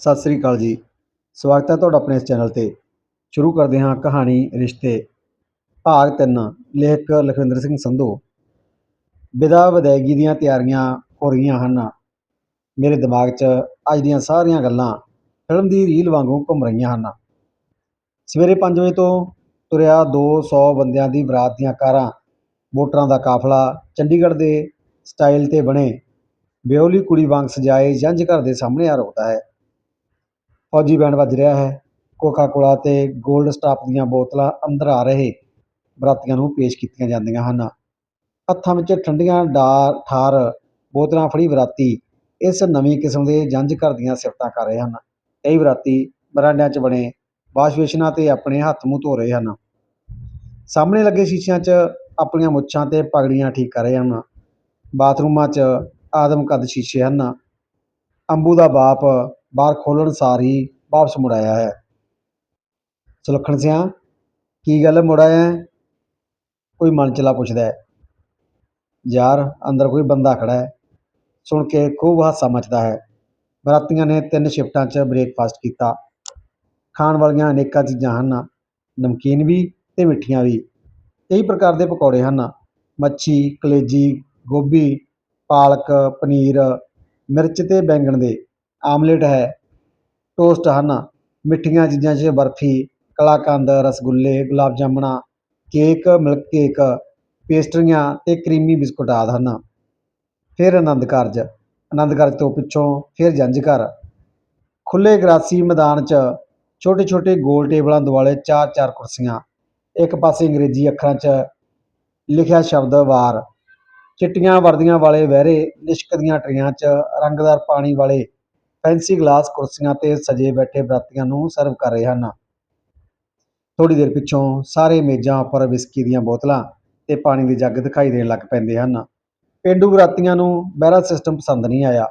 ਸਤਿ ਸ੍ਰੀ ਅਕਾਲ ਜੀ। ਸਵਾਗਤ ਹੈ ਤੁਹਾਡਾ ਆਪਣੇ ਇਸ ਚੈਨਲ ਤੇ। ਸ਼ੁਰੂ ਕਰਦੇ ਹਾਂ ਕਹਾਣੀ, ਰਿਸ਼ਤੇ। ਭਾਗ 3 ਲੇਖਕ ਲਖਵਿੰਦਰ ਸਿੰਘ ਸੰਧੂ। ਵਿਦਾ ਵਿਦਾਇਗੀ ਦੀਆਂ ਤਿਆਰੀਆਂ ਹੋ ਰਹੀਆਂ ਹਨ। ਮੇਰੇ ਦਿਮਾਗ 'ਚ ਅੱਜ ਦੀਆਂ ਸਾਰੀਆਂ ਗੱਲਾਂ ਫਿਲਮ ਦੀ ਰੀਲ ਵਾਂਗੂ ਘੁੰਮ ਰਹੀਆਂ ਹਨ। ਸਵੇਰੇ 5 ਵਜੇ ਤੋਂ ਤੁਰਿਆ 200 ਬੰਦਿਆਂ ਦੀ ਬਰਾਤ ਦੀਆਂ ਕਾਰਾਂ ਵੋਟਰਾਂ ਦਾ ਕਾਫਲਾ, ਚੰਡੀਗੜ੍ਹ ਦੇ ਸਟਾਈਲ ਤੇ ਬਣੇ ਬਿਓਲੀ ਕੁੜੀ ਵਾਂਗ ਸਜਾਏ ਜੰਝ ਘਰ ਦੇ ਸਾਹਮਣੇ ਆ ਰੋਕਦਾ ਹੈ। ਫੌਜੀ ਬੈਂਡ ਵੱਜ ਰਿਹਾ ਹੈ। ਕੋਕਾ ਕੋਲਾ ਅਤੇ ਗੋਲਡ ਸਟਾਪ ਦੀਆਂ ਬੋਤਲਾਂ ਅੰਦਰ ਆ ਰਹੇ ਬਰਾਤੀਆਂ ਨੂੰ ਪੇਸ਼ ਕੀਤੀਆਂ ਜਾਂਦੀਆਂ ਹਨ। ਹੱਥਾਂ ਵਿੱਚ ਠੰਡੀਆਂ ਡਾਰ ਠਾਰ ਬੋਤਲਾਂ ਫੜੀ ਬਰਾਤੀ ਇਸ ਨਵੀਂ ਕਿਸਮ ਦੇ ਜੰਝ ਘਰ ਦੀਆਂ ਸਿਫਤਾਂ ਕਰ ਰਹੇ ਹਨ। ਕਈ ਬਰਾਤੀ ਬਰਾਂਡਿਆਂ 'ਚ ਬਣੇ ਵਾਸ਼ ਬੇਸ਼ਨਾਂ ਤੇ ਆਪਣੇ ਹੱਥ ਮੂੰਹ ਧੋ ਰਹੇ ਹਨ। ਸਾਹਮਣੇ ਲੱਗੇ ਸ਼ੀਸ਼ਿਆਂ 'ਚ ਆਪਣੀਆਂ ਮੁੱਛਾਂ ਤੇ ਪਗੜੀਆਂ ਠੀਕ ਕਰ ਰਹੇ ਹਨ। ਬਾਥਰੂਮਾਂ 'ਚ ਆਦਮ ਕੱਦ ਸ਼ੀਸ਼ੇ ਹਨ। ਅੰਬੂ ਦਾ ਬਾਪ ਬਾਹਰ ਖੋਲ੍ਹਣ ਸਾਰ ਹੀ ਵਾਪਸ ਮੁੜ ਆਇਆ ਹੈ। ਸੁਲੱਖਣ ਸਿਆਂ, ਕੀ ਗੱਲ ਮੁੜ ਆਇਆ ਹੈ? ਕੋਈ ਮਨਚਲਾ ਪੁੱਛਦਾ ਹੈ। ਯਾਰ, ਅੰਦਰ ਕੋਈ ਬੰਦਾ ਖੜਾ ਹੈ। ਸੁਣ ਕੇ ਖੂਬ ਹਾਸਾ ਮਚਦਾ ਹੈ। ਬਰਾਤੀਆਂ ਨੇ ਤਿੰਨ ਸ਼ਿਫਟਾਂ 'ਚ ਬ੍ਰੇਕਫਾਸਟ ਕੀਤਾ। ਖਾਣ ਵਾਲੀਆਂ ਅਨੇਕਾਂ ਚੀਜ਼ਾਂ ਹਨ। ਨਮਕੀਨ ਵੀ ਤੇ ਮਿੱਠੀਆਂ ਵੀ। ਕਈ ਪ੍ਰਕਾਰ ਦੇ ਪਕੌੜੇ ਹਨ। ਮੱਛੀ, ਕਲੇਜੀ, ਗੋਭੀ, ਪਾਲਕ, ਪਨੀਰ, ਮਿਰਚ ਤੇ ਬੈਂਗਣ ਦੇ। ਆਮਲੇਟ ਹੈ, ਟੋਸਟ ਹਨ, ਮਿੱਠੀਆਂ ਚੀਜ਼ਾਂ 'ਚ ਬਰਫੀ, ਕਲਾਕੰਦ, ਰਸਗੁੱਲੇ, ਗੁਲਾਬ ਜਾਮਣਾ, ਕੇਕ, ਮਿਲਕ ਕੇਕ, ਪੇਸਟਰੀਆਂ ਅਤੇ ਕਰੀਮੀ ਬਿਸਕੁਟ ਆਦਿ ਹਨ। ਫਿਰ ਆਨੰਦ ਕਾਰਜ ਆਨੰਦ ਕਾਰਜ ਤੋਂ ਪਿੱਛੋਂ ਫਿਰ ਜੰਝ ਘਰ। ਖੁੱਲ੍ਹੇ ਗਰਾਸੀ ਮੈਦਾਨ 'ਚ ਛੋਟੇ ਛੋਟੇ ਗੋਲ ਟੇਬਲਾਂ ਦੁਆਲੇ ਚਾਰ ਚਾਰ ਕੁਰਸੀਆਂ, ਇੱਕ ਪਾਸੇ ਅੰਗਰੇਜ਼ੀ ਅੱਖਰਾਂ 'ਚ ਲਿਖਿਆ ਸ਼ਬਦ ਵਾਰ। ਚਿੱਟੀਆਂ ਵਰਦੀਆਂ ਵਾਲੇ ਵਹਿਰੇ ਲਿਸ਼ਕਦੀਆਂ ਟਰੀਆਂ 'ਚ ਰੰਗਦਾਰ ਪਾਣੀ ਵਾਲੇ ਫੈਂਸੀ ਗਲਾਸ ਕੁਰਸੀਆਂ ਤੇ ਸਜੇ ਬੈਠੇ ਬਰਾਤੀਆਂ ਨੂੰ ਸਰਵ ਕਰ ਰਹੇ ਹਨ। ਥੋੜੀ ਦੇਰ ਪਿੱਛੋਂ ਸਾਰੇ ਮੇਜ਼ਾਂ ਉੱਪਰ ਵਿਸਕੀ ਦੀਆਂ ਬੋਤਲਾਂ ਤੇ ਪਾਣੀ ਦੇ ਜੱਗ ਦਿਖਾਈ ਦੇਣ ਲੱਗ ਪੈਂਦੇ ਹਨ। ਪੇਂਡੂ ਬਰਾਤੀਆਂ ਨੂੰ ਬਹਿਰਾ ਸਿਸਟਮ ਪਸੰਦ ਨਹੀਂ ਆਇਆ।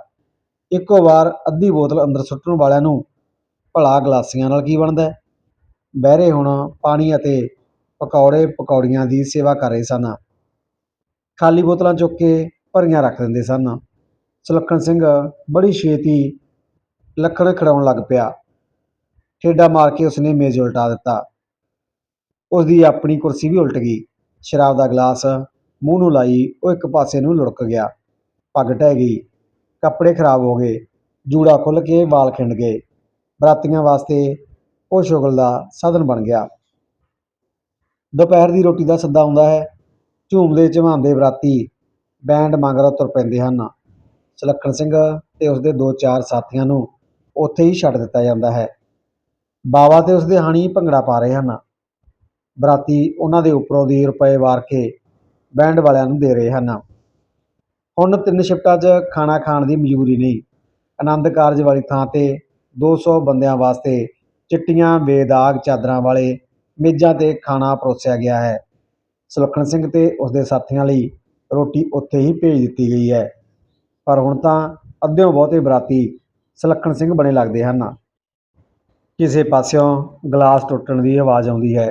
ਇੱਕੋ ਵਾਰ ਅੱਧੀ ਬੋਤਲ ਅੰਦਰ ਸੁੱਟਣ ਵਾਲਿਆਂ ਨੂੰ ਭਲਾ ਗਲਾਸੀਆਂ ਨਾਲ ਕੀ ਬਣਦਾ ਬਹਿਰੇ ਹੁਣ ਪਾਣੀ ਅਤੇ ਪਕੌੜੇ ਪਕੌੜੀਆਂ ਦੀ ਸੇਵਾ ਕਰ ਰਹੇ ਸਨ। ਖਾਲੀ ਬੋਤਲਾਂ ਚੁੱਕ ਕੇ ਭਰੀਆਂ ਰੱਖ ਦਿੰਦੇ ਸਨ। ਸੁਲੱਖਣ ਸਿੰਘ ਬੜੀ ਛੇਤੀ ਲੱਕੜ ਖੜਾਉਣ ਲੱਗ ਪਿਆ। ਠੇਡਾ ਮਾਰ ਕੇ ਉਸਨੇ ਮੇਜ਼ ਉਲਟਾ ਦਿੱਤਾ। ਉਸਦੀ ਆਪਣੀ ਕੁਰਸੀ ਵੀ ਉਲਟ ਗਈ। ਸ਼ਰਾਬ ਦਾ ਗਲਾਸ ਮੂੰਹ ਨੂੰ ਲਾਈ, ਉਹ ਇੱਕ ਪਾਸੇ ਨੂੰ ਲੁੜਕ ਗਿਆ। ਪੱਗ ਢਹਿ ਗਈ। ਕੱਪੜੇ ਖਰਾਬ ਹੋ ਗਏ। ਜੂੜਾ ਖੁੱਲ ਕੇ ਵਾਲ ਖਿੰਡ ਗਏ। ਬਰਾਤੀਆਂ ਵਾਸਤੇ ਉਹ ਸ਼ੁਗਲ ਦਾ ਸਾਧਨ ਬਣ ਗਿਆ। ਦੁਪਹਿਰ ਦੀ ਰੋਟੀ ਦਾ ਸੱਦਾ ਆਉਂਦਾ ਹੈ। ਝੂਮਦੇ ਝਮਾਉਂਦੇ ਬਰਾਤੀ ਬੈਂਡ ਮੰਗਰਾ ਤੁਰ ਪੈਂਦੇ ਹਨ। ਸੁਲੱਖਣ ਸਿੰਘ ਤੇ ਉਸਦੇ ਦੋ ਚਾਰ ਸਾਥੀਆਂ ਨੂੰ ਉੱਥੇ ਹੀ ਛੱਡ ਦਿੱਤਾ ਜਾਂਦਾ ਹੈ। ਬਾਵਾ ਤੇ ਉਸਦੇ ਹਾਣੀ ਭੰਗੜਾ ਪਾ ਰਹੇ ਹਨ। ਬਰਾਤੀ ਉਹਨਾਂ ਦੇ ਉੱਪਰੋਂ ਦੀ ਰੁਪਏ ਵਾਰ ਕੇ ਬੈਂਡ ਵਾਲਿਆਂ ਨੂੰ ਦੇ ਰਹੇ ਹਨ। ਹੁਣ ਤਿੰਨ ਸ਼ਿਫਟਾਂ 'ਚ ਖਾਣਾ ਖਾਣ ਦੀ ਮਜਬੂਰੀ ਨਹੀਂ। ਆਨੰਦ ਕਾਰਜ ਵਾਲੀ ਥਾਂ ਤੇ 200 ਬੰਦਿਆਂ ਵਾਸਤੇ ਚਿੱਟੀਆਂ, ਬੇਦਾਗ ਚਾਦਰਾਂ ਵਾਲੇ ਮੇਜ਼ਾਂ ਤੇ ਖਾਣਾ ਪਰੋਸਿਆ ਗਿਆ ਹੈ। ਸੁਲੱਖਣ ਸਿੰਘ ਤੇ ਉਸਦੇ ਸਾਥੀਆਂ ਲਈ ਰੋਟੀ ਉੱਥੇ ਹੀ ਭੇਜ ਦਿੱਤੀ ਗਈ ਹੈ। ਪਰ ਹੁਣ ਤਾਂ ਅੱਧਿਓਂ ਬਹੁਤੇ ਬਰਾਤੀ ਸੁਲੱਖਣ ਸਿੰਘ ਬਣੇ ਲੱਗਦੇ ਹਨ। ਕਿਸੇ ਪਾਸਿਓਂ ਗਲਾਸ ਟੁੱਟਣ ਦੀ ਆਵਾਜ਼ ਆਉਂਦੀ ਹੈ,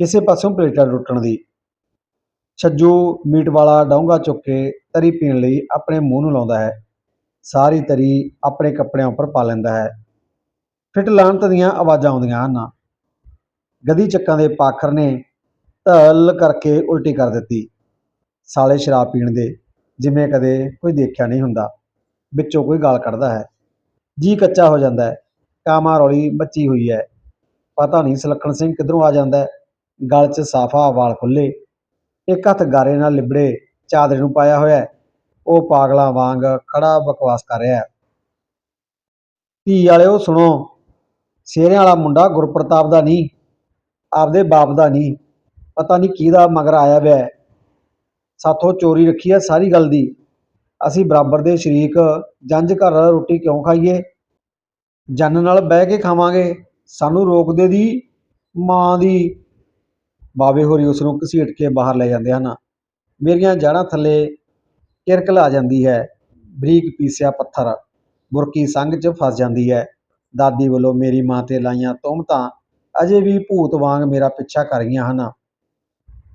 ਕਿਸੇ ਪਾਸਿਓਂ ਪਲੇਟਾਂ ਟੁੱਟਣ ਦੀ। ਛੱਜੂ ਮੀਟ ਵਾਲਾ ਡੋਂਗਾ ਚੁੱਕ ਕੇ ਤਰੀ ਪੀਣ ਲਈ ਆਪਣੇ ਮੂੰਹ ਨੂੰ ਲਾਉਂਦਾ ਹੈ। ਸਾਰੀ ਤਰੀ ਆਪਣੇ ਕੱਪੜਿਆਂ ਉੱਪਰ ਪਾ ਲੈਂਦਾ ਹੈ। ਫਿਟ ਲਾਂਤ ਦੀਆਂ ਆਵਾਜ਼ਾਂ ਆਉਂਦੀਆਂ ਹਨ। ਗਦੀ ਚੱਕਾਂ ਦੇ ਪਾਖਰ ਨੇ ਧਲ ਕਰਕੇ ਉਲਟੀ ਕਰ ਦਿੱਤੀ। ਸਾਲੇ ਸ਼ਰਾਬ ਪੀਣ ਦੇ ਜਿਵੇਂ ਕਦੇ ਕੋਈ ਦੇਖਿਆ ਨਹੀਂ ਹੁੰਦਾ। ਵਿੱਚੋਂ ਕੋਈ ਗਾਲ ਕੱਢਦਾ ਹੈ। ਜੀ ਕੱਚਾ ਹੋ ਜਾਂਦਾ ਹੈ। ਕਾਮਾ ਰੌਲੀ ਮੱਚੀ ਹੋਈ ਹੈ। ਪਤਾ ਨਹੀਂ ਸੁਲੱਖਣ ਸਿੰਘ ਕਿੱਧਰੋਂ ਆ ਜਾਂਦਾ ਹੈ। ਗਲ 'ਚ ਸਾਫਾ ਵਾਲ ਖੁੱਲੇ ਇੱਕ ਹੱਥ ਗਾਰੇ ਨਾਲ ਲਿਬੜੇ ਚਾਦਰੇ ਨੂੰ ਪਾਇਆ ਹੋਇਆ ਹੈ। ਉਹ ਪਾਗਲਾਂ ਵਾਂਗ ਖੜਾ ਬਕਵਾਸ ਕਰ ਰਿਹਾ ਹੈ। ਧੀ ਵਾਲਿਓ, ਸੁਣੋ। ਸ਼ੇਰਿਆਂ ਵਾਲਾ ਮੁੰਡਾ ਗੁਰਪ੍ਰਤਾਪ ਦਾ ਨਹੀਂ। ਆਪਦੇ ਬਾਪ ਦਾ ਨਹੀਂ। ਪਤਾ ਨਹੀਂ ਕਿਹਦਾ ਮਗਰ ਆਇਆ ਹੋਇਆ ਹੈ। ਸਾਥੋਂ ਚੋਰੀ ਰੱਖੀ ਹੈ ਸਾਰੀ ਗੱਲ ਦੀ। ਅਸੀਂ ਬਰਾਬਰ ਦੇ ਸ਼ਰੀਕ ਜੰਝ ਘਰ ਰੋਟੀ ਕਿਉਂ ਖਾਈਏ? ਜੰਨ ਨਾਲ ਬਹਿ ਕੇ ਖਾਵਾਂਗੇ। ਸਾਨੂੰ ਰੋਕਦੇ ਦੀ ਮਾਂ ਦੀ ਬਾਵੇ ਹੋਰੀ ਉਸ ਨੂੰ ਘਸੀਟ ਕੇ ਬਾਹਰ ਲੈ ਜਾਂਦੇ ਹਨ। ਮੇਰੀਆਂ ਜੜ੍ਹਾਂ ਥੱਲੇ ਕਿਰਕਲ ਆ ਜਾਂਦੀ ਹੈ। ਬਰੀਕ ਪੀਸਿਆ ਪੱਥਰ ਬੁਰਕੀ ਸੰਗ 'ਚ ਫਸ ਜਾਂਦੀ ਹੈ। ਦਾਦੀ ਵੱਲੋਂ ਮੇਰੀ ਮਾਂ ਤੇ ਲਾਈਆਂ ਤੁਹਮਤਾਂ ਅਜੇ ਵੀ ਭੂਤ ਵਾਂਗ ਮੇਰਾ ਪਿੱਛਾ ਕਰ ਰਹੀਆਂ ਹਨ।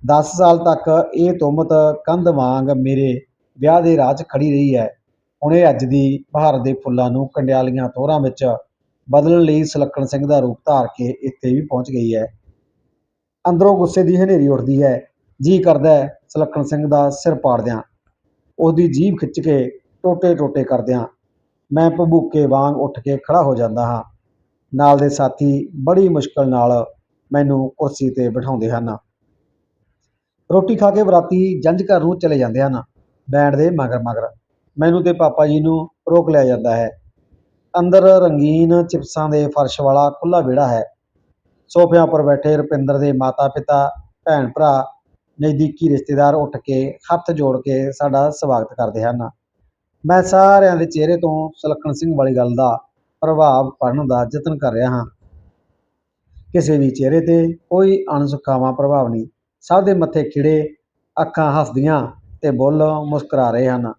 10 ਸਾਲ ਤੱਕ ਇਹ ਤੁਹਮਤ ਕੰਧ ਵਾਂਗ ਮੇਰੇ ਵਿਆਹ ਦੇ ਰਾਹ 'ਚ ਖੜੀ ਰਹੀ ਹੈ। ਹੁਣੇ ਅੱਜ ਦੀ ਬਹਾਰ ਦੇ ਫੁੱਲਾਂ ਨੂੰ ਕੰਡਿਆਲੀਆਂ ਤੋਰਾਂ ਵਿੱਚ ਬਦਲਣ ਲਈ ਸੁਲੱਖਣ ਸਿੰਘ ਦਾ ਰੂਪ ਧਾਰ ਕੇ ਇੱਥੇ ਵੀ ਪਹੁੰਚ ਗਈ ਹੈ। ਅੰਦਰੋਂ ਗੁੱਸੇ ਦੀ ਹਨੇਰੀ ਉੱਠਦੀ ਹੈ। ਜੀ ਕਰਦਾ ਹੈ, ਸੁਲੱਖਣ ਸਿੰਘ ਦਾ ਸਿਰ ਪਾੜ ਦਿਆਂ ਉਹਦੀ ਜੀਭ ਖਿੱਚ ਕੇ ਟੋਟੇ ਟੋਟੇ ਕਰ ਦਿਆਂ ਮੈਂ ਭਬੂਕੇ ਵਾਂਗ ਉੱਠ ਕੇ ਖੜਾ ਹੋ ਜਾਂਦਾ ਹਾਂ। ਨਾਲ ਦੇ ਸਾਥੀ ਬੜੀ ਮੁਸ਼ਕਲ ਨਾਲ ਮੈਨੂੰ ਕੁਰਸੀ ਤੇ ਬਿਠਾਉਂਦੇ ਹਨ। ਰੋਟੀ ਖਾ ਕੇ ਬਰਾਤੀ ਜੰਝ ਘਰ ਨੂੰ ਚਲੇ ਜਾਂਦੇ ਹਨ। ਬੈਂਡ ਦੇ ਮਗਰ ਮਗਰ ਮੈਨੂੰ ਤੇ ਪਾਪਾ ਜੀ ਨੂੰ ਰੋਕ ਲਿਆ ਜਾਂਦਾ ਹੈ। ਅੰਦਰ ਰੰਗੀਨ ਚਿਪਸਾਂ ਦੇ ਫਰਸ਼ ਵਾਲਾ ਖੁੱਲਾ ਵਿਹੜਾ ਹੈ। ਸੋਫਿਆਂ ਉੱਪਰ ਬੈਠੇ ਰੁਪਿੰਦਰ ਦੇ ਮਾਤਾ ਪਿਤਾ ਭੈਣ ਭਰਾ ਨਜ਼ਦੀਕੀ ਰਿਸ਼ਤੇਦਾਰ ਉੱਠ ਕੇ ਹੱਥ ਜੋੜ ਕੇ ਸਾਡਾ ਸਵਾਗਤ ਕਰਦੇ ਹਨ। ਮੈਂ ਸਾਰਿਆਂ ਦੇ ਚਿਹਰੇ ਤੋਂ ਸੁਲੱਖਣ ਸਿੰਘ ਵਾਲੀ ਗੱਲ ਦਾ ਪ੍ਰਭਾਵ ਪੜਨ ਦਾ ਯਤਨ ਕਰ ਰਿਹਾ ਹਾਂ। ਕਿਸੇ ਵੀ ਚਿਹਰੇ ਤੇ ਕੋਈ ਅਣਸੁਖਾਵਾਂ ਪ੍ਰਭਾਵ ਨਹੀਂ। ਸਭ ਦੇ ਮੱਥੇ ਖਿੜੇ ਅੱਖਾਂ ਹੱਸਦੀਆਂ ਤੇ ਬੁੱਲ ਮੁਸਕਰਾ ਰਹੇ ਹਨ।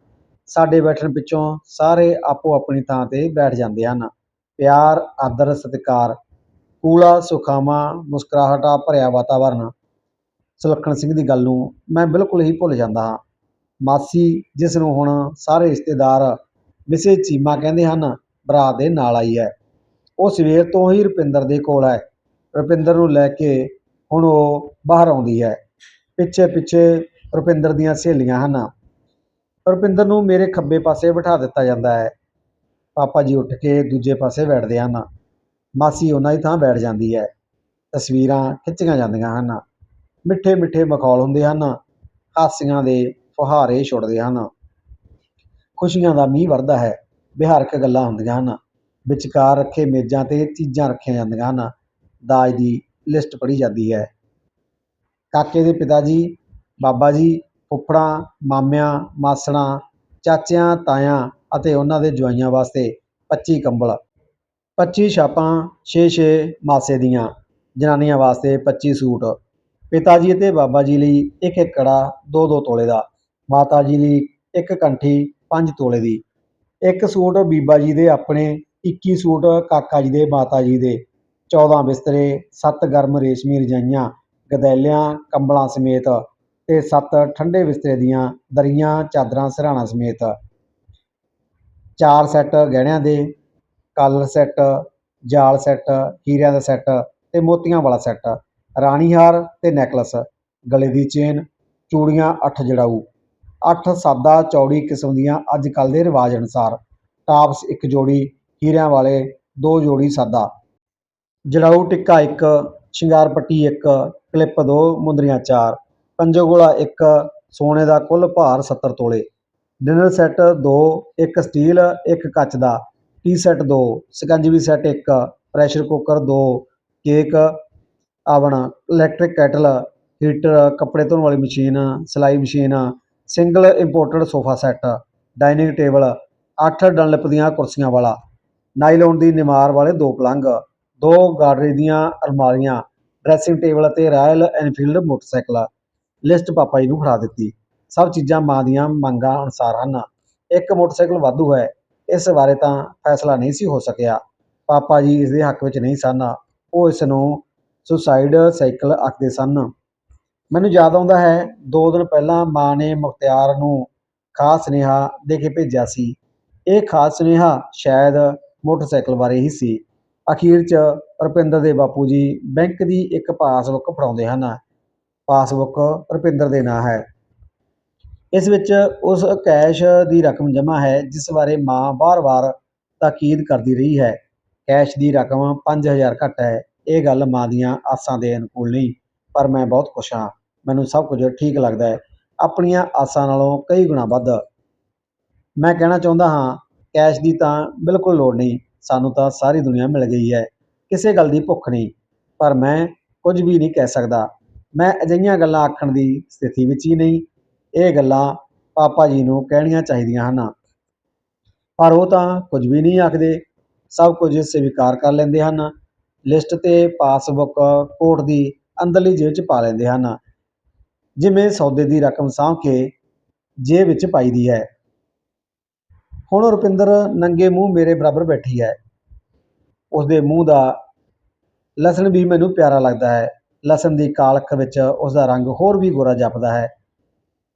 ਸਾਡੇ ਬੈਠਣ ਪਿੱਛੋਂ ਸਾਰੇ ਆਪੋ ਆਪਣੀ ਥਾਂ ਤੇ ਬੈਠ ਜਾਂਦੇ ਹਨ। ਪਿਆਰ, ਆਦਰ, ਸਤਿਕਾਰ, ਕੂਲਾ, ਸੁਖਾਵਾਂ, ਮੁਸਕਰਾਹਟਾ ਭਰਿਆ ਵਾਤਾਵਰਨ। ਸੁਲੱਖਣ ਸਿੰਘ ਦੀ ਗੱਲ ਨੂੰ ਮੈਂ ਬਿਲਕੁਲ ਹੀ ਭੁੱਲ ਜਾਂਦਾ ਹਾਂ। ਮਾਸੀ, ਜਿਸ ਨੂੰ ਹੁਣ ਸਾਰੇ ਰਿਸ਼ਤੇਦਾਰ ਵਿਸ਼ੇ ਚੀਮਾ ਕਹਿੰਦੇ ਹਨ ਬਰਾਤ ਦੇ ਨਾਲ ਆਈ ਹੈ। ਉਹ ਸਵੇਰ ਤੋਂ ਹੀ ਰੁਪਿੰਦਰ ਦੇ ਕੋਲ ਹੈ। ਰੁਪਿੰਦਰ ਨੂੰ ਲੈ ਕੇ ਹੁਣ ਉਹ ਬਾਹਰ ਆਉਂਦੀ ਹੈ। ਪਿੱਛੇ ਪਿੱਛੇ ਰੁਪਿੰਦਰ ਦੀਆਂ ਸਹੇਲੀਆਂ ਹਨ। ਰੁਪਿੰਦਰ ਨੂੰ ਮੇਰੇ ਖੱਬੇ ਪਾਸੇ ਬਿਠਾ ਦਿੱਤਾ ਜਾਂਦਾ ਹੈ। ਪਾਪਾ ਜੀ ਉੱਠ ਕੇ ਦੂਜੇ ਪਾਸੇ ਬੈਠਦੇ ਹਨ। ਮਾਸੀ ਉਹਨਾਂ ਦੀ ਥਾਂ ਬੈਠ ਜਾਂਦੀ ਹੈ। ਤਸਵੀਰਾਂ ਖਿੱਚੀਆਂ ਜਾਂਦੀਆਂ ਹਨ। ਮਿੱਠੇ ਮਿੱਠੇ ਮਖੌਲ ਹੁੰਦੇ ਹਨ। ਹਾਸੀਆਂ ਦੇ ਫੁਹਾਰੇ ਛੁੱਟਦੇ ਹਨ। ਖੁਸ਼ੀਆਂ ਦਾ ਮੀਂਹ ਵਰਦਾ ਹੈ। ਵਿਹਾਰਕ ਗੱਲਾਂ ਹੁੰਦੀਆਂ ਹਨ। ਵਿਚਕਾਰ ਰੱਖੇ ਮੇਜ਼ਾਂ ਤੇ ਚੀਜ਼ਾਂ ਰੱਖੀਆਂ ਜਾਂਦੀਆਂ ਹਨ। ਦਾਜ ਦੀ ਲਿਸਟ ਪੜ੍ਹੀ ਜਾਂਦੀ ਹੈ। ਕਾਕੇ ਦੇ ਪਿਤਾ ਜੀ, ਬਾਬਾ ਜੀ ਫੁੱਫੜਾਂ, ਮਾਮਿਆਂ, ਮਾਸੜਾਂ, ਚਾਚਿਆਂ, ਤਾਇਆਂ ਅਤੇ ਉਹਨਾਂ ਦੇ ਜਵਾਈਆਂ ਵਾਸਤੇ 25 ਕੰਬਲ। 25 ਛਾਪਾਂ 6-6 ਮਾਸੇ ਦੀਆਂ, ਜਨਾਨੀਆਂ ਵਾਸਤੇ 25 ਸੂਟ। ਪਿਤਾ ਜੀ ਅਤੇ ਬਾਬਾ ਜੀ ਲਈ ਇੱਕ ਇੱਕ ਕੜਾ 2-2 ਤੋਲੇ ਦਾ। ਮਾਤਾ ਜੀ ਲਈ ਇੱਕ ਕੰਠੀ 5 ਤੋਲੇ ਦੀ। ਇੱਕ ਸੂਟ ਬੀਬਾ ਜੀ ਦੇ ਆਪਣੇ 21 ਸੂਟ ਕਾਕਾ ਜੀ ਦੇ, ਮਾਤਾ ਜੀ ਦੇ। 14 ਬਿਸਤਰੇ 7 ਗਰਮ ਰੇਸ਼ਮੀ ਰਜਾਈਆਂ, ਗਦੈਲਿਆਂ, ਕੰਬਲਾਂ ਸਮੇਤ ਤੇ ਸੱਤ ਠੰਡੇ ਬਿਸਤਰੇ ਦੀਆਂ ਦਰੀਆਂ, ਚਾਦਰਾਂ ਸਿਰਹਾਣਾ ਸਮੇਤ। ਚਾਰ ਸੈੱਟ ਗਹਿਣਿਆਂ ਦੇ, ਕਾਲਰ ਸੈੱਟ, ਜਾਲ ਸੈੱਟ, ਹੀਰਿਆਂ ਦਾ ਸੈੱਟ ਤੇ ਮੋਤੀਆਂ ਵਾਲਾ ਸੈੱਟ। ਰਾਣੀ ਹਾਰ ਤੇ ਨੈਕਲਸ, ਗਲੇ ਦੀ ਚੇਨ, ਚੂੜੀਆਂ, ਅੱਠ ਜੜਾਊ। ਅੱਠ ਸਾਦਾ ਚੌੜੀ ਕਿਸਮ ਦੀਆਂ ਅੱਜ ਕੱਲ੍ਹ ਦੇ ਰਿਵਾਜ ਅਨੁਸਾਰ। ਟਾਪਸ ਇੱਕ ਜੋੜੀ, ਹੀਰਿਆਂ ਵਾਲੇ ਦੋ ਜੋੜੀ ਸਾਦਾ। ਜੜਾਊ ਟਿੱਕਾ ਇੱਕ, ਸ਼ਿੰਗਾਰ ਪੱਟੀ ਇੱਕ, ਕਲਿੱਪ ਦੋ, ਮੁੰਦਰੀਆਂ ਚਾਰ। ਪੰਜੋਗੋਲਾ ਇੱਕ ਸੋਨੇ ਦਾ ਕੁੱਲ ਭਾਰ 70 ਤੋਲੇ। ਡਿਨਰ ਸੈੱਟ ਦੋ, ਇੱਕ ਸਟੀਲ, ਇੱਕ ਕੱਚ ਦਾ। ਟੀ ਸੈੱਟ ਦੋ, ਸਕੰਜਵੀ ਸੈੱਟ ਇੱਕ, ਪ੍ਰੈਸ਼ਰ ਕੁੱਕਰ ਦੋ, cake oven electric kettle, heater, ਕੱਪੜੇ ਧੋਣ ਵਾਲੀ ਮਸ਼ੀਨ, ਸਿਲਾਈ machine, single imported sofa set dining table, ਅੱਠ ਡਨਲਿਪ ਦੀਆਂ ਕੁਰਸੀਆਂ ਵਾਲਾ। ਨਾਈਲੋਨ ਦੀ ਨਿਮਾਰ ਵਾਲੇ ਦੋ ਪਲੰਗ, ਦੋ ਗਾਡਰੀ ਦੀਆਂ ਅਲਮਾਰੀਆਂ, ਡਰੈਸਿੰਗ ਟੇਬਲ ਅਤੇ ਰਾਇਲ ਐਨਫੀਲਡ ਮੋਟਰਸਾਈਕਲ। ਲਿਸਟ ਪਾਪਾ ਜੀ ਨੂੰ ਫੜਾ ਦਿੱਤੀ। ਸਭ ਚੀਜ਼ਾਂ ਮਾਂ ਦੀਆਂ ਮੰਗਾਂ ਅਨੁਸਾਰ ਹਨ। ਇੱਕ ਮੋਟਰਸਾਈਕਲ ਵਾਧੂ ਹੈ। ਇਸ ਬਾਰੇ ਤਾਂ ਫੈਸਲਾ ਨਹੀਂ ਸੀ ਹੋ ਸਕਿਆ। ਪਾਪਾ ਜੀ ਇਸ ਦੇ ਹੱਕ ਵਿੱਚ ਨਹੀਂ ਸਨ। ਉਹ ਇਸ ਨੂੰ ਸੁਸਾਈਡ ਸਾਈਕਲ ਆਖਦੇ ਸਨ। ਮੈਨੂੰ ਯਾਦ ਆਉਂਦਾ ਹੈ, ਦੋ ਦਿਨ ਪਹਿਲਾਂ ਮਾਂ ਨੇ ਮੁਖਤਿਆਰ ਨੂੰ ਖਾਸ ਸੁਨੇਹਾ ਦੇ ਕੇ ਭੇਜਿਆ ਸੀ। ਇਹ ਖਾਸ ਸੁਨੇਹਾ ਸ਼ਾਇਦ ਮੋਟਰਸਾਈਕਲ ਬਾਰੇ ਹੀ ਸੀ। ਅਖੀਰ 'ਚ ਰੁਪਿੰਦਰ ਦੇ ਬਾਪੂ ਜੀ ਬੈਂਕ ਦੀ ਇੱਕ ਪਾਸਬੁੱਕ ਫੜਾਉਂਦੇ ਹਨ। ਪਾਸਬੁੱਕ ਰੁਪਿੰਦਰ ਦੇ ਨਾਂ ਹੈ। ਇਸ ਵਿੱਚ ਉਸ ਕੈਸ਼ ਦੀ ਰਕਮ ਜਮ੍ਹਾਂ ਹੈ, ਜਿਸ ਬਾਰੇ ਮਾਂ ਵਾਰ-ਵਾਰ ਤਾਕੀਦ ਕਰਦੀ ਰਹੀ ਹੈ। ਕੈਸ਼ ਦੀ ਰਕਮ 5000 ਘੱਟ ਹੈ। ਇਹ ਗੱਲ ਮਾਂ ਦੀਆਂ ਆਸਾਂ ਦੇ ਅਨੁਕੂਲ ਨਹੀਂ, ਪਰ ਮੈਂ ਬਹੁਤ ਖੁਸ਼ ਹਾਂ। ਮੈਨੂੰ ਸਭ ਕੁਝ ਠੀਕ ਲੱਗਦਾ ਹੈ। ਆਪਣੀਆਂ ਆਸਾਂ ਨਾਲੋਂ ਕਈ ਗੁਣਾ ਵੱਧ। ਮੈਂ ਕਹਿਣਾ ਚਾਹੁੰਦਾ ਹਾਂ, ਕੈਸ਼ ਦੀ ਤਾਂ ਬਿਲਕੁਲ ਲੋੜ ਨਹੀਂ। ਸਾਨੂੰ ਤਾਂ ਸਾਰੀ ਦੁਨੀਆ ਮਿਲ ਗਈ ਹੈ। ਕਿਸੇ ਗੱਲ ਦੀ ਭੁੱਖ ਨਹੀਂ। ਪਰ ਮੈਂ ਕੁਝ ਵੀ ਨਹੀਂ ਕਹਿ ਸਕਦਾ। ਮੈਂ ਅਜਿਹੀਆਂ ਗੱਲਾਂ ਆਖਣ ਦੀ ਸਥਿਤੀ ਵਿੱਚ ਹੀ ਨਹੀਂ। ਇਹ ਗੱਲਾਂ ਪਾਪਾ ਜੀ ਨੂੰ ਕਹਿਣੀਆਂ ਚਾਹੀਦੀਆਂ ਹਨ। ਪਰ ਉਹ ਤਾਂ ਕੁਝ ਵੀ ਨਹੀਂ ਆਖਦੇ। ਸਭ ਕੁਝ ਸਵੀਕਾਰ ਕਰ ਲੈਂਦੇ ਹਨ। ਲਿਸਟ ਤੇ ਪਾਸਬੁੱਕ ਕੋਟ ਦੀ ਅੰਦਰਲੀ ਜੇਬ 'ਚ ਪਾ ਲੈਂਦੇ ਹਨ। ਜਿਵੇਂ ਸੌਦੇ ਦੀ ਰਕਮ ਸਾਂਭ ਕੇ ਜੇਬ ਵਿੱਚ ਪਾਈਦੀ ਹੈ। ਹੁਣ ਰੁਪਿੰਦਰ ਨੰਗੇ ਮੂੰਹ ਮੇਰੇ ਬਰਾਬਰ ਬੈਠੀ ਹੈ। ਉਸਦੇ ਮੂੰਹ ਦਾ ਲਸਣ ਵੀ ਮੈਨੂੰ ਪਿਆਰਾ ਲੱਗਦਾ ਹੈ। ਲਸਣ ਦੀ ਕਾਲਖ ਵਿੱਚ ਉਸ ਦਾ ਰੰਗ ਹੋਰ ਵੀ ਗੋਰਾ ਜਾਪਦਾ ਹੈ।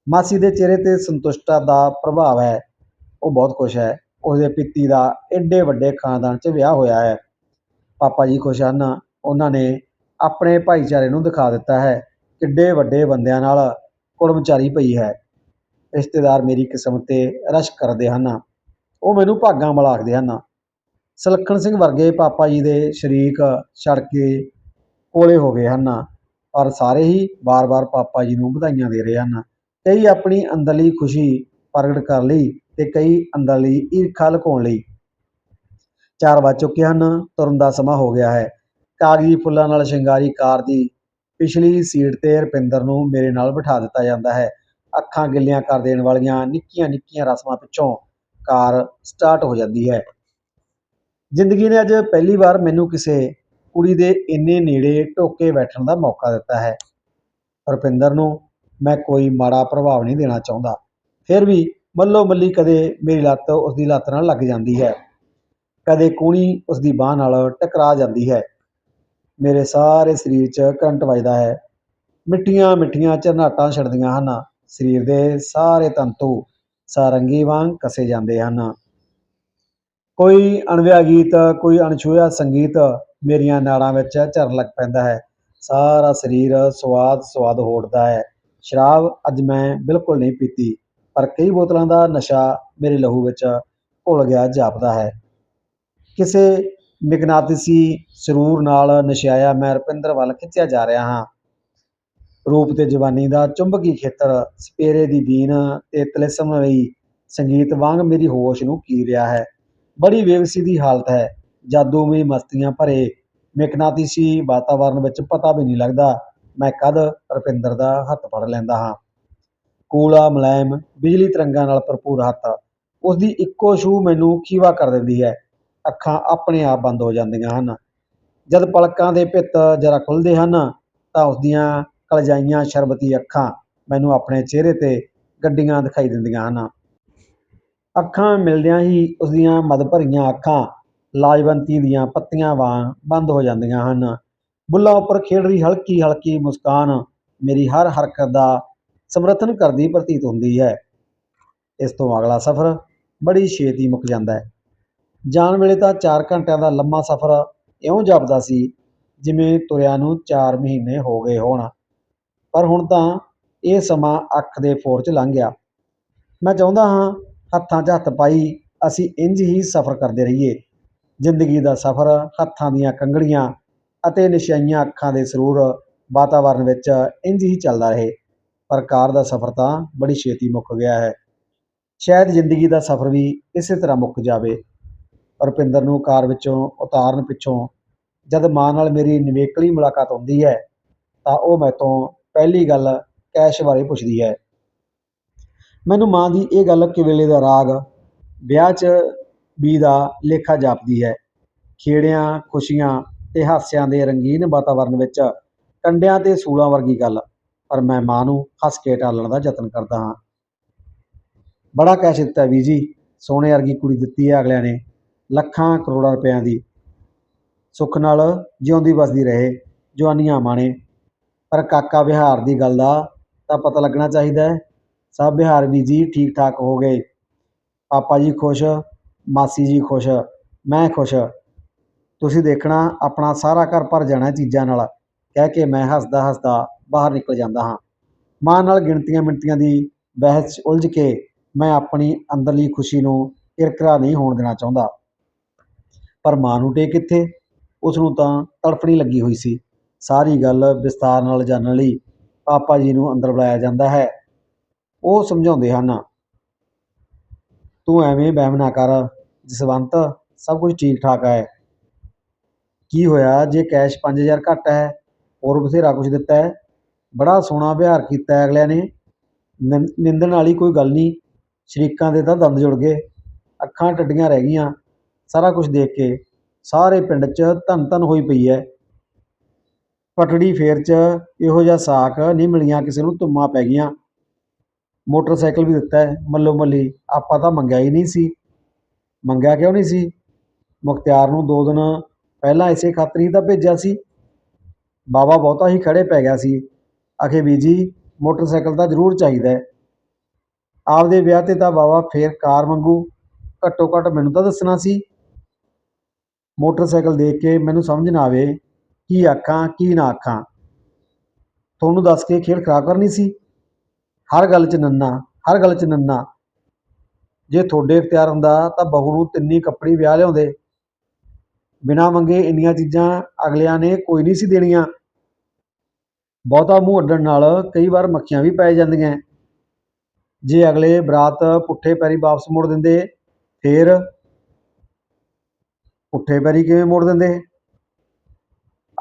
ਮਾਸੀ ਦੇ ਚਿਹਰੇ ਤੇ ਸੰਤੁਸ਼ਟਤਾ ਦਾ ਪ੍ਰਭਾਵ ਹੈ। ਉਹ ਬਹੁਤ ਖੁਸ਼ ਹੈ। ਉਸਦੇ ਪਿੱਤੀ ਦਾ ਏਡੇ ਵੱਡੇ ਖਾਨਦਾਨ 'ਚ ਵਿਆਹ ਹੋਇਆ ਹੈ। ਪਾਪਾ ਜੀ ਖੁਸ਼ ਹਨ। ਉਹਨਾਂ ਨੇ ਆਪਣੇ ਭਾਈਚਾਰੇ ਨੂੰ ਦਿਖਾ ਦਿੱਤਾ ਹੈ। ਕਿੱਡੇ ਵੱਡੇ ਬੰਦਿਆਂ ਨਾਲ ਕੁੜਮਚਾਰੀ ਪਈ ਹੈ। ਰਿਸ਼ਤੇਦਾਰ ਮੇਰੀ ਕਿਸਮਤ 'ਤੇ ਰਸ਼ ਕਰਦੇ ਹਨ। ਉਹ ਮੈਨੂੰ ਭਾਗਾਂ ਵਾਲਾ ਆਖਦੇ ਹਨ। ਸਲੱਖਣ ਸਿੰਘ ਵਰਗੇ ਪਾਪਾ ਜੀ ਦੇ ਸ਼ਰੀਕ ਛੜ ਕੇ ਕੋਲੇ ਹੋ ਗਏ ਹਨ। ਪਰ ਸਾਰੇ ਹੀ ਬਾਰ-ਬਾਰ ਪਾਪਾ ਜੀ ਨੂੰ ਵਧਾਈਆਂ ਦੇ ਰਹੇ ਹਨ ਕਈ ਆਪਣੀ ਅੰਦਰਲੀ ਖੁਸ਼ੀ ਪ੍ਰਗਟ ਕਰਨ ਲਈ ਤੇ ਕਈ ਅੰਦਰਲੀ ਈਰਖਾ ਲੁਕਾਉਣ ਲਈ। ਚਾਰ ਵੱਜ ਚੁੱਕੇ ਹਨ, ਤੁਰਨ ਦਾ ਸਮਾਂ ਹੋ ਗਿਆ ਹੈ। ਕਾਗਜ਼ੀ ਫੁੱਲਾਂ ਨਾਲ ਸ਼ਿੰਗਾਰੀ ਕਾਰ ਦੀ ਪਿਛਲੀ ਸੀਟ ਤੇ ਰੁਪਿੰਦਰ ਨੂੰ ਮੇਰੇ ਨਾਲ ਬਿਠਾ ਦਿੱਤਾ ਜਾਂਦਾ ਹੈ। ਅੱਖਾਂ ਗਿੱਲੀਆਂ ਕਰ ਦੇਣ ਵਾਲੀਆਂ ਨਿੱਕੀਆਂ ਨਿੱਕੀਆਂ ਰਸਮਾਂ ਪਿੱਛੋਂ ਕਾਰ ਸਟਾਰਟ ਹੋ ਜਾਂਦੀ ਹੈ। ਜ਼ਿੰਦਗੀ ਨੇ ਅੱਜ ਪਹਿਲੀ ਵਾਰ ਮੈਨੂੰ ਕਿਸੇ ਕੁੜੀ ਦੇ ਇੰਨੇ ਨੇੜੇ ਢੋਕੇ ਬੈਠਣ ਦਾ ਮੌਕਾ ਦਿੱਤਾ ਹੈ। ਰੁਪਿੰਦਰ ਨੂੰ ਮੈਂ ਕੋਈ ਮਾੜਾ ਪ੍ਰਭਾਵ ਨਹੀਂ ਦੇਣਾ ਚਾਹੁੰਦਾ। ਫਿਰ ਵੀ ਮੱਲੋ ਮੱਲੀ ਕਦੇ ਮੇਰੀ ਲੱਤ ਉਸਦੀ ਲੱਤ ਨਾਲ ਲੱਗ ਜਾਂਦੀ ਹੈ। ਕਦੇ ਕੂਣੀ ਉਸਦੀ ਬਾਹ ਨਾਲ ਟਕਰਾ ਜਾਂਦੀ ਹੈ। ਮੇਰੇ ਸਾਰੇ ਸਰੀਰ 'ਚ ਕਰੰਟ ਵੱਜਦਾ ਹੈ। ਮਿੱਠੀਆਂ ਮਿੱਠੀਆਂ ਝਰਨਾਟਾਂ ਛੱਡਦੀਆਂ ਹਨ। ਸਰੀਰ ਦੇ ਸਾਰੇ ਤੰਤੂ ਸਾਰੰਗੀ ਵਾਂਗ ਕਸੇ ਜਾਂਦੇ ਹਨ। ਕੋਈ ਅਣਵਿਆ ਗੀਤ, ਕੋਈ ਅਣਛੂਹਿਆ ਸੰਗੀਤ ਮੇਰੀਆਂ ਨਾੜਾਂ ਵਿੱਚ ਝਰਨ ਲੱਗ ਪੈਂਦਾ ਹੈ। ਸਾਰਾ ਸਰੀਰ ਸਵਾਦ ਸਵਾਦ ਹੋੜਦਾ ਹੈ। ਸ਼ਰਾਬ ਅੱਜ ਮੈਂ ਬਿਲਕੁਲ ਨਹੀਂ ਪੀਤੀ, ਪਰ ਕਈ ਬੋਤਲਾਂ ਦਾ ਨਸ਼ਾ ਮੇਰੇ ਲਹੂ ਵਿੱਚ ਘੁਲ ਗਿਆ, ਜਾਪਦਾ ਹੈ। ਕਿਸੇ ਮਿਕਨਾਤੀਸੀ ਸਰੂਰ ਨਾਲ ਨਸ਼ਿਆਇਆ ਮੈਂ ਰੁਪਿੰਦਰ ਵੱਲ ਖਿੱਚਿਆ ਜਾ ਰਿਹਾ ਹਾਂ। ਰੂਪ ਤੇ ਜਵਾਨੀ ਦਾ ਚੁੰਬਕੀ ਖੇਤਰ, ਸਪੇਰੇ ਦੀ ਬੀਨ ਤੇ ਤਿਲਸਮ ਲਈ ਸੰਗੀਤ ਵਾਂਗ ਮੇਰੀ ਹੋਸ਼ ਨੂੰ ਕੀ ਰਿਹਾ ਹੈ। ਬੜੀ ਬੇਵਸੀ ਦੀ ਹਾਲਤ ਹੈ। ਜਾਦੂਮਈ ਮਸਤੀਆਂ ਭਰੇ। ਮਿਕਨਾਤੀਸੀ ਵਾਤਾਵਰਨ ਵਿੱਚ ਪਤਾ ਵੀ ਨਹੀਂ ਲੱਗਦਾ। ਮੈਂ ਕਦ ਰੁਪਿੰਦਰ ਦਾ ਹੱਥ ਫੜ ਲੈਂਦਾ ਹਾਂ। ਕੂਲਾ ਮੁਲਾਇਮ ਬਿਜਲੀ ਤਰੰਗਾਂ ਨਾਲ ਭਰਪੂਰ ਹੱਥ। ਉਸ ਦੀ ਇੱਕੋ ਛੂਹ ਮੈਨੂੰ ਖੀਵਾ ਕਰ ਦਿੰਦੀ ਹੈ। ਅੱਖਾਂ ਆਪਣੇ ਆਪ ਬੰਦ ਹੋ ਜਾਂਦੀਆਂ ਹਨ। ਜਦ ਪਲਕਾਂ ਦੇ ਭਿੱਤ ਜਰਾ ਖੁੱਲਦੇ ਹਨ, ਤਾਂ ਉਸ ਦੀਆਂ ਕਲਜਾਈਆਂ ਸ਼ਰਬਤੀ ਅੱਖਾਂ ਮੈਨੂੰ ਆਪਣੇ ਚਿਹਰੇ ਤੇ ਗੱਡੀਆਂ ਦਿਖਾਈ ਦਿੰਦੀਆਂ ਹਨ। ਅੱਖਾਂ ਮਿਲਦਿਆਂ ਹੀ ਉਸ ਦੀਆਂ ਮਦ ਭਰੀਆਂ ਅੱਖਾਂ ਲਾਜਵੰਤੀ ਦੀਆਂ ਪੱਤੀਆਂ ਵਾਂਗ ਬੰਦ ਹੋ ਜਾਂਦੀਆਂ ਹਨ। ਬੁੱਲਾਂ ਉੱਪਰ ਖੇਡ ਰਹੀ ਹਲਕੀ ਹਲਕੀ ਮੁਸਕਾਨ ਮੇਰੀ ਹਰ ਹਰਕਤ ਦਾ ਸਮਰਥਨ ਕਰਦੀ ਪ੍ਰਤੀਤ ਹੁੰਦੀ ਹੈ। ਇਸ ਤੋਂ ਅਗਲਾ ਸਫ਼ਰ ਬੜੀ ਛੇਤੀ ਮੁੱਕ ਜਾਂਦਾ ਹੈ। ਜਾਣ ਵੇਲੇ ਤਾਂ 4 ਘੰਟਿਆਂ ਦਾ ਲੰਮਾ ਸਫ਼ਰ ਇਉਂ ਜਾਪਦਾ ਸੀ ਜਿਵੇਂ ਤੁਰਿਆ ਨੂੰ 4 ਮਹੀਨੇ ਹੋ ਗਏ ਹੋਣ। ਪਰ ਹੁਣ ਤਾਂ ਇਹ ਸਮਾਂ ਅੱਖ ਦੇ ਫੋਰ 'ਚ ਲੰਘ ਗਿਆ। ਮੈਂ ਚਾਹੁੰਦਾ ਹਾਂ ਹੱਥਾਂ 'ਚ ਹੱਥ ਪਾਈ ਅਸੀਂ ਇੰਜ ਹੀ ਸਫ਼ਰ ਕਰਦੇ ਰਹੀਏ। ਜ਼ਿੰਦਗੀ ਦਾ ਸਫ਼ਰ, ਹੱਥਾਂ ਦੀਆਂ ਕੰਗੜੀਆਂ ਅਤੇ ਨਿਸ਼ਾਈਆਂ ਅੱਖਾਂ ਦੇ ਸਰੂਰ ਵਾਤਾਵਰਨ ਵਿੱਚ ਇੰਝ ਹੀ ਚੱਲਦਾ ਰਹੇ। ਪਰ ਕਾਰ ਦਾ ਸਫ਼ਰ ਤਾਂ ਬੜੀ ਛੇਤੀ ਮੁੱਕ ਗਿਆ ਹੈ। ਸ਼ਾਇਦ ਜ਼ਿੰਦਗੀ ਦਾ ਸਫ਼ਰ ਵੀ ਇਸੇ ਤਰ੍ਹਾਂ ਮੁੱਕ ਜਾਵੇ। ਰੁਪਿੰਦਰ ਨੂੰ ਕਾਰ ਵਿੱਚੋਂ ਉਤਾਰਨ ਪਿੱਛੋਂ ਜਦ ਮਾਂ ਨਾਲ ਮੇਰੀ ਨਿਵੇਕਲੀ ਮੁਲਾਕਾਤ ਹੁੰਦੀ ਹੈ, ਤਾਂ ਉਹ ਮੈਥੋਂ ਪਹਿਲੀ ਗੱਲ ਕੈਸ਼ ਬਾਰੇ ਪੁੱਛਦੀ ਹੈ। ਮੈਨੂੰ ਮਾਂ ਦੀ ਇਹ ਗੱਲ ਕਿ ਵੇਲੇ ਦਾ ਰਾਗ, ਵਿਆਹ 'ਚ ਵੀ ਦਾ ਲੇਖਾ ਜਾਪਦੀ ਹੈ। ਖੇੜਿਆਂ, ਖੁਸ਼ੀਆਂ ਅਤੇ ਹਾਸਿਆਂ ਦੇ ਰੰਗੀਨ ਵਾਤਾਵਰਨ ਵਿੱਚ ਕੰਡਿਆਂ ਤੇ ਸੂਲਾਂ ਵਰਗੀ ਗੱਲ। ਪਰ ਮੈਂ ਮਾਂ ਨੂੰ ਹੱਸ ਕੇ ਟਾਲਣ ਦਾ ਯਤਨ ਕਰਦਾ ਹਾਂ। ਬੜਾ ਕੈਸ਼ ਦਿੱਤਾ ਵੀ ਜੀ ਸੋਨੇ ਵਰਗੀ ਕੁੜੀ ਦਿੱਤੀ ਹੈ ਅਗਲਿਆਂ ਨੇ। ਲੱਖਾਂ ਕਰੋੜਾਂ ਰੁਪਇਆਂ ਦੀ। ਸੁੱਖ ਨਾਲ ਜਿਉਂਦੀ ਵਸਦੀ ਰਹੇ, ਜਵਾਨੀਆਂ ਮਾਣੇ। ਪਰ ਕਾਕਾ ਵਿਹਾਰ ਦੀ ਗੱਲ ਦਾ ਤਾਂ ਪਤਾ ਲੱਗਣਾ ਚਾਹੀਦਾ ਹੈ। ਸਭ ਵਿਹਾਰ ਵੀ ਜੀ ਠੀਕ ਠਾਕ ਹੋ ਗਏ। ਪਾਪਾ ਜੀ ਖੁਸ਼ ਮਾਸੀ ਜੀ ਖੁਸ਼, ਮੈਂ ਖੁਸ਼। ਤੁਸੀਂ ਦੇਖਣਾ, ਆਪਣਾ ਸਾਰਾ ਘਰ ਭਰ ਜਾਣਾ ਚੀਜ਼ਾਂ ਨਾਲ। ਕਹਿ ਕੇ ਮੈਂ ਹੱਸਦਾ ਹੱਸਦਾ ਬਾਹਰ ਨਿਕਲ ਜਾਂਦਾ ਹਾਂ। ਮਾਂ ਨਾਲ ਗਿਣਤੀਆਂ ਮਿੰਟੀਆਂ ਦੀ ਬਹਿਸ 'ਚ ਉਲਝ ਕੇ ਮੈਂ ਆਪਣੀ ਅੰਦਰਲੀ ਖੁਸ਼ੀ ਨੂੰ ਇਰਕਰਾ ਨਹੀਂ ਹੋਣ ਦੇਣਾ ਚਾਹੁੰਦਾ। ਪਰ ਮਾਂ ਨੂੰ ਟੇਕ ਕਿੱਥੇ ਉਸ ਨੂੰ ਤਾਂ ਤੜਫਣੀ ਲੱਗੀ ਹੋਈ ਸੀ। ਸਾਰੀ ਗੱਲ ਵਿਸਤਾਰ ਨਾਲ ਜਾਣਨ ਲਈ ਪਾਪਾ ਜੀ ਨੂੰ ਅੰਦਰ ਬੁਲਾਇਆ ਜਾਂਦਾ ਹੈ। ਉਹ ਸਮਝਾਉਂਦੇ ਹਨ ਤੂੰ ਐਵੇਂ ਵਹਿਮ ਨਾ ਕਰ, ਜਸਵੰਤ, ਸਭ ਕੁਝ ਠੀਕ ਠਾਕ ਹੈ। ਕੀ ਹੋਇਆ? ਜੇ ਕੈਸ਼ 5000 ਘੱਟ ਹੈ, ਹੋਰ ਬਥੇਰਾ ਕੁਝ ਦਿੱਤਾ ਹੈ। ਬੜਾ ਸੋਹਣਾ ਵਿਹਾਰ ਕੀਤਾ ਹੈ ਅਗਲਿਆਂ ਨੇ। ਨਿੰ- ਨਿੰਦਣ ਵਾਲੀ ਕੋਈ ਗੱਲ ਨਹੀਂ। ਸ਼ਰੀਕਾਂ ਦੇ ਤਾਂ ਦੰਦ ਜੁੜ ਗਏ। ਅੱਖਾਂ ਟੱਡੀਆਂ ਰਹਿ ਗਈਆਂ। ਸਾਰਾ ਕੁਝ ਦੇਖ ਕੇ ਸਾਰੇ ਪਿੰਡ 'ਚ ਧੰਨ ਧੰਨ ਹੋਈ ਪਈ ਹੈ। ਪਟੜੀ ਫੇਰ 'ਚ ਇਹੋ ਜਿਹਾ ਸਾਕ ਨਹੀਂ ਮਿਲੀਆਂ, ਕਿਸੇ ਨੂੰ ਧੁੰਮਾਂ ਪੈ ਗਈਆਂ। ਮੋਟਰਸਾਈਕਲ ਵੀ ਦਿੱਤਾ ਹੈ, ਮੱਲੋ ਮੱਲੀ। ਆਪਾਂ ਤਾਂ ਮੰਗਿਆ ਹੀ ਨਹੀਂ ਸੀ। ਮੰਗਿਆ ਕਿਉਂ ਨਹੀਂ ਸੀ? ਮੁਖਤਿਆਰ ਨੂੰ ਦੋ ਦਿਨ ਪਹਿਲਾਂ ਇਸੇ ਖਾਤਰ ਹੀ ਤਾਂ ਭੇਜਿਆ ਸੀ। ਬਾਬਾ ਬਹੁਤਾ ਹੀ ਖੜੇ ਪੈ ਗਿਆ ਸੀ। ਆਖੇ ਵੀ ਜੀ, ਮੋਟਰਸਾਈਕਲ ਤਾਂ ਜ਼ਰੂਰ ਚਾਹੀਦਾ ਆਪਦੇ ਵਿਆਹ ਤੇ ਤਾਂ ਬਾਬਾ ਫੇਰ ਕਾਰ ਮੰਗੂ ਘੱਟੋ ਘੱਟ ਮੈਨੂੰ ਤਾਂ ਦੱਸਣਾ ਸੀ। ਮੋਟਰਸਾਈਕਲ ਦੇਖ ਕੇ ਮੈਨੂੰ ਸਮਝ ਨਾ ਆਵੇ ਕੀ ਆਖਾਂ, ਕੀ ਨਾ ਆਖਾਂ। ਤੁਹਾਨੂੰ ਦੱਸ ਕੇ ਖੇਡ ਖਰਾਬ ਕਰਨੀ ਸੀ। ਹਰ ਗੱਲ 'ਚ ਨੰਨਾ, ਹਰ ਗੱਲ 'ਚ ਨੰਨਾ। ਜੇ ਤੁਹਾਡੇ ਇਖਤਿਆਰ ਹੁੰਦਾ ਤਾਂ ਬਹੂ ਨੂੰ ਤਿੰਨੀ ਕੱਪੜੀ ਵਿਆਹ ਲਿਆਉਂਦੇ। ਬਿਨਾਂ ਮੰਗੇ ਇੰਨੀਆਂ ਚੀਜ਼ਾਂ ਅਗਲਿਆਂ ਨੇ ਕੋਈ ਨਹੀਂ ਸੀ ਦੇਣੀਆਂ। ਬਹੁਤਾ ਮੂੰਹ ਅੱਡਣ ਨਾਲ ਕਈ ਵਾਰ ਮੱਖੀਆਂ ਵੀ ਪੈ ਜਾਂਦੀਆਂ। ਜੇ ਅਗਲੇ ਬਰਾਤ ਪੁੱਠੇ ਪੈਰੀ ਵਾਪਸ ਮੋੜ ਦਿੰਦੇ, ਫੇਰ ਪੁੱਠੇ ਪੈਰੀ ਕਿਵੇਂ ਮੋੜ ਦਿੰਦੇ?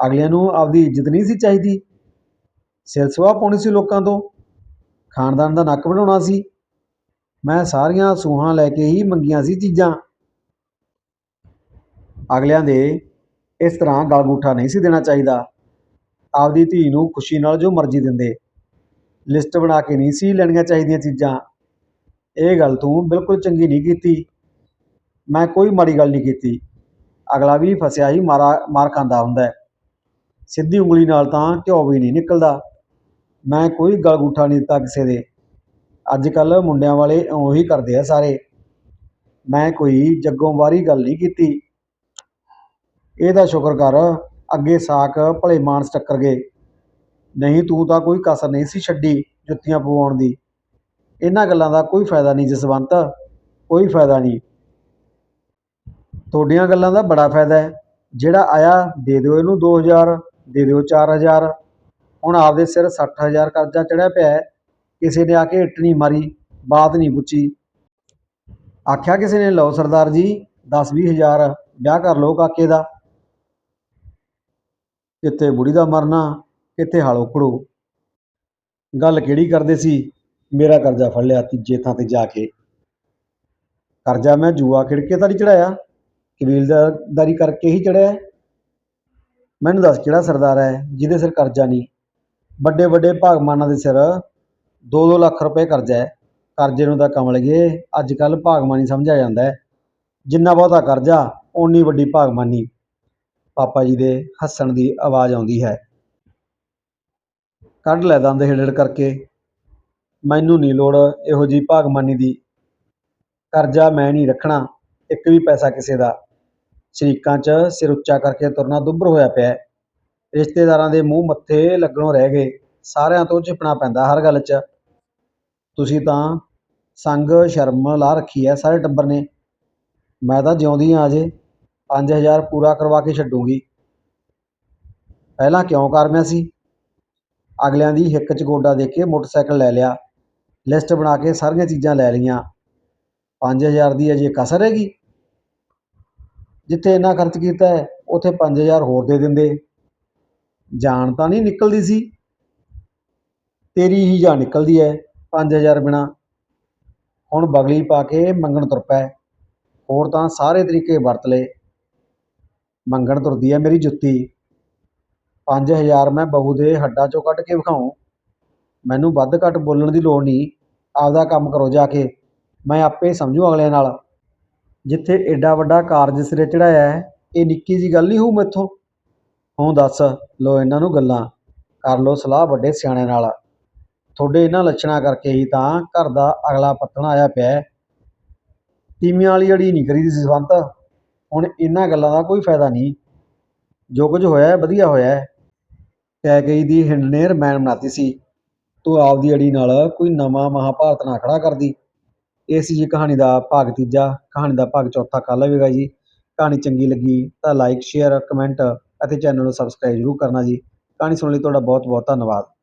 ਅਗਲਿਆਂ ਨੂੰ ਆਪਦੀ ਇੱਜ਼ਤ ਨਹੀਂ ਸੀ ਚਾਹੀਦੀ। ਸਿਲਸਵਾ ਪਾਉਣੀ ਸੀ ਲੋਕਾਂ ਤੋਂ। ਖਾਨਦਾਨ ਦਾ ਨੱਕ ਵਢਾਉਣਾ ਸੀ। ਮੈਂ ਸਾਰੀਆਂ ਸੂਹਾਂ ਲੈ ਕੇ ਹੀ ਮੰਗੀਆਂ ਸੀ ਚੀਜ਼ਾਂ। ਅਗਲਿਆਂ ਦੇ ਇਸ ਤਰ੍ਹਾਂ ਗਲਗੂਠਾ ਨਹੀਂ ਸੀ ਦੇਣਾ ਚਾਹੀਦਾ। ਆਪਦੀ ਧੀ ਨੂੰ ਖੁਸ਼ੀ ਨਾਲ ਜੋ ਮਰਜ਼ੀ ਦਿੰਦੇ। ਲਿਸਟ ਬਣਾ ਕੇ ਨਹੀਂ ਸੀ ਲੈਣੀਆਂ ਚਾਹੀਦੀਆਂ ਚੀਜ਼ਾਂ। ਇਹ ਗੱਲ ਤੂੰ ਬਿਲਕੁਲ ਚੰਗੀ ਨਹੀਂ ਕੀਤੀ। ਮੈਂ ਕੋਈ ਮਾੜੀ ਗੱਲ ਨਹੀਂ ਕੀਤੀ। ਅਗਲਾ ਵੀ ਫਸਿਆ ਹੀ ਮਾਰਾ ਮਾਰ ਖਾਂਦਾ ਹੁੰਦਾ ਸਿੱਧੀ ਉਂਗਲੀ ਨਾਲ ਤਾਂ ਘਿਓ ਵੀ ਨਹੀਂ ਨਿਕਲਦਾ। ਮੈਂ ਕੋਈ ਗਲਗੂਠਾ ਨਹੀਂ ਦਿੱਤਾ ਕਿਸੇ ਦੇ। ਅੱਜ ਕੱਲ੍ਹ ਮੁੰਡਿਆਂ ਵਾਲੇ ਉਹੀ ਕਰਦੇ ਆ ਸਾਰੇ। ਮੈਂ ਕੋਈ ਜੱਗੋਂ ਬਾਹਰੀ ਗੱਲ ਨਹੀਂ ਕੀਤੀ। ਇਹਦਾ ਸ਼ੁਕਰ ਕਰ, ਅੱਗੇ ਸਾਕ ਭਲੇ ਮਾਨਸ ਟੱਕਰ ਗਏ। ਨਹੀਂ, ਤੂੰ ਤਾਂ ਕੋਈ ਕਸਰ ਨਹੀਂ ਸੀ ਛੱਡੀ ਜੁੱਤੀਆਂ ਪਵਾਉਣ ਦੀ। ਇਹਨਾਂ ਗੱਲਾਂ ਦਾ ਕੋਈ ਫਾਇਦਾ ਨਹੀਂ ਜਸਵੰਤ, ਕੋਈ ਫਾਇਦਾ ਨਹੀਂ। ਤੁਹਾਡੀਆਂ ਗੱਲਾਂ ਦਾ ਬੜਾ ਫਾਇਦਾ ਹੈ। ਜਿਹੜਾ ਆਇਆ ਦੇ ਦਿਓ ਇਹਨੂੰ 2000 ਦੇ ਦਿਓ 4000 ਹੁਣ ਆਪਦੇ ਸਿਰ 60000 ਕਰਜ਼ਾ ਚੜਿਆ ਪਿਆ ਹੈ। ਕਿਸੇ ਨੇ ਆ ਕੇ ਇੱਟ ਨਹੀਂ ਮਾਰੀ, ਬਾਤ ਨਹੀਂ ਪੁੱਛੀ। ਆਖਿਆ ਕਿਸੇ ਨੇ, ਲਓ ਸਰਦਾਰ ਜੀ 10 ਹਜ਼ਾਰ ਵਿਆਹ ਕਰ ਲਓ ਕਾਕੇ ਦਾ। ਕਿੱਥੇ ਬੁੜੀ ਦਾ ਮਰਨਾ, ਕਿੱਥੇ ਹਲ ਉਖੜੋ। ਗੱਲ ਕਿਹੜੀ ਕਰਦੇ ਸੀ? ਮੇਰਾ ਕਰਜ਼ਾ ਫੜ ਲਿਆ ਤੀਜੇ ਥਾਂ ਤੇ ਜਾ ਕੇ। ਕਰਜ਼ਾ ਮੈਂ ਜੂਆ ਖਿੜਕੇ ਤਾਂ ਨਹੀਂ ਚੜਾਇਆ ਕਬੀਲਦਾਰੀ ਕਰਕੇ ਹੀ ਚੜਿਆ ਮੈਨੂੰ ਦੱਸ ਕਿਹੜਾ ਸਰਦਾਰ ਹੈ, ਜਿਹਦੇ ਸਿਰ ਕਰਜ਼ਾ ਨਹੀਂ। ਵੱਡੇ ਵੱਡੇ ਭਾਗਮਾਨਾਂ ਦੇ ਸਿਰ 2-2 ਲੱਖ ਰੁਪਏ ਕਰਜ਼ਾ ਹੈ। ਕਰਜ਼ੇ ਨੂੰ ਤਾਂ ਕਮਲ ਗਏ। ਅੱਜ ਕੱਲ੍ਹ ਭਾਗਮਾਨੀ ਸਮਝਿਆ ਜਾਂਦਾ ਹੈ। ਜਿੰਨਾ ਬਹੁਤਾ ਕਰਜ਼ਾ, ਓਨੀ ਵੱਡੀ ਭਾਗਮਾਨੀ। ਪਾਪਾ ਜੀ ਦੇ ਹੱਸਣ ਦੀ ਆਵਾਜ਼ ਆਉਂਦੀ ਹੈ। ਕੱਢ ਲੈ ਦੰਦ ਹਿਲੜ ਕਰਕੇ। ਮੈਨੂੰ ਨਹੀਂ ਲੋੜ ਇਹੋ ਜੀ ਭਾਗਮਾਨੀ ਦੀ। ਕਰਜ਼ਾ ਮੈਂ ਨਹੀਂ ਰੱਖਣਾ। ਇੱਕ ਵੀ ਪੈਸਾ ਕਿਸੇ ਦਾ। ਸ਼ਰੀਕਾਂ 'ਚ ਸਿਰ ਉੱਚਾ ਕਰਕੇ ਤੁਰਨਾ ਦੁੱਭਰ ਹੋਇਆ ਪਿਆ ਰਿਸ਼ਤੇਦਾਰਾਂ ਦੇ ਮੂੰਹ ਮੱਥੇ ਲੱਗਣੋਂ ਰਹਿ ਗਏ। ਸਾਰਿਆਂ ਤੋਂ ਝਿਪਣਾ ਪੈਂਦਾ ਹਰ ਗੱਲ 'ਚ। ਤੁਸੀਂ ਤਾਂ ਸੰਗ ਸ਼ਰਮ ਲਾ ਰੱਖੀ ਹੈ ਸਾਰੇ ਟੱਬਰ ਨੇ। ਮੈਂ ਤਾਂ ਜਿਉਂਦੀ ਹਾਂ ਅਜੇ। 5000 ਪੂਰਾ ਕਰਵਾ ਕੇ ਛੱਡੂਗੀ। ਪਹਿਲਾਂ ਕਿਉਂ ਕਰਮਿਆ ਸੀ? ਅਗਲਿਆਂ ਦੀ ਹਿੱਕ 'ਚ ਗੋਡਾ ਦੇ ਕੇ ਮੋਟਰਸਾਈਕਲ ਲੈ ਲਿਆ। ਲਿਸਟ ਬਣਾ ਕੇ ਸਾਰੀਆਂ ਚੀਜ਼ਾਂ ਲੈ ਲਈਆਂ। 5000 ਦੀ ਅਜੇ ਕਸਰ ਹੈਗੀ। ਜਿੱਥੇ ਇੰਨਾ ਖਰਚ ਕੀਤਾ ਹੈ ਉੱਥੇ 5000 ਹੋਰ ਦੇ ਦਿੰਦੇ। ਜਾਨ ਤਾਂ ਨਹੀਂ ਨਿਕਲਦੀ ਸੀ। ਤੇਰੀ ਹੀ ਜਾਨ ਨਿਕਲਦੀ ਹੈ 5000 ਬਿਨਾ। ਹੁਣ ਬਗਲੀ ਪਾ ਕੇ ਮੰਗਣ ਤੁਰ ਪੈ। ਹੋਰ ਤਾਂ ਸਾਰੇ ਤਰੀਕੇ ਵਰਤ ਲਏ। ਮੰਗਣ ਤੁਰਦੀ ਹੈ ਮੇਰੀ ਜੁੱਤੀ। 5000 ਮੈਂ ਬਹੂ ਦੇ ਹੱਡਾਂ ਚੋਂ ਕੱਢ ਕੇ ਵਿਖਾਉਂ। ਮੈਨੂੰ ਵੱਧ ਘੱਟ ਬੋਲਣ ਦੀ ਲੋੜ ਨਹੀਂ। ਆਪਦਾ ਕੰਮ ਕਰੋ ਜਾ ਕੇ। ਮੈਂ ਆਪੇ ਸਮਝੂ ਅਗਲਿਆਂ ਨਾਲ। ਜਿੱਥੇ ਐਡਾ ਵੱਡਾ ਕਾਰਜ ਸਿਰੇ ਚੜਾਇਆ ਹੈ ਇਹ ਨਿੱਕੀ ਜੀ ਗੱਲ ਨਹੀਂ ਹੋਊ ਮੈਥੋਂ। ਹੁਣ ਦੱਸ, ਲਓ ਇਹਨਾਂ ਨੂੰ ਗੱਲਾਂ, ਕਰ ਲੋ ਸਲਾਹ ਵੱਡੇ ਸਿਆਣਿਆਂ ਨਾਲ। ਤੁਹਾਡੇ ਇਹਨਾਂ ਲੱਛਣਾਂ ਕਰਕੇ ਹੀ ਤਾਂ ਘਰ ਦਾ ਅਗਲਾ ਪੱਤਣ ਆਇਆ ਪਿਆ ਹੈ। ਤੀਵੀਆਂ ਵਾਲੀ ਅੜੀ ਨਹੀਂ ਕਰੀਦੀ ਸੀ ਸੰਤ ਹੁਣ ਇਹਨਾਂ ਗੱਲਾਂ ਦਾ ਕੋਈ ਫਾਇਦਾ ਨਹੀਂ। ਜੋ ਕੁਝ ਹੋਇਆ ਵਧੀਆ ਹੋਇਆ ਹੈ। ਕਹਿ ਗਈ ਦੀ ਹਿੰਡ ਨੇ ਰਮਾਇਣ ਬਣਾਤੀ ਸੀ। ਤੂੰ ਆਪਦੀ ਅੜੀ ਨਾਲ ਕੋਈ ਨਵਾਂ ਮਹਾਭਾਰਤ ਨਾ ਖੜਾ ਕਰਦੀ। ਇਹ ਸੀ ਜੀ ਕਹਾਣੀ ਦਾ ਭਾਗ ਤੀਜਾ। ਕਹਾਣੀ ਦਾ ਭਾਗ ਚੌਥਾ ਕੱਲ੍ਹ ਆਵੇਗਾ ਜੀ। ਕਹਾਣੀ ਚੰਗੀ ਲੱਗੀ ਤਾਂ ਲਾਈਕ ਸ਼ੇਅਰ ਕਮੈਂਟ ਅਤੇ ਚੈਨਲ ਨੂੰ ਸਬਸਕ੍ਰਾਈਬ ਜ਼ਰੂਰ ਕਰਨਾ ਜੀ। ਕਹਾਣੀ ਸੁਣਨ ਲਈ ਤੁਹਾਡਾ ਬਹੁਤ ਬਹੁਤ ਧੰਨਵਾਦ।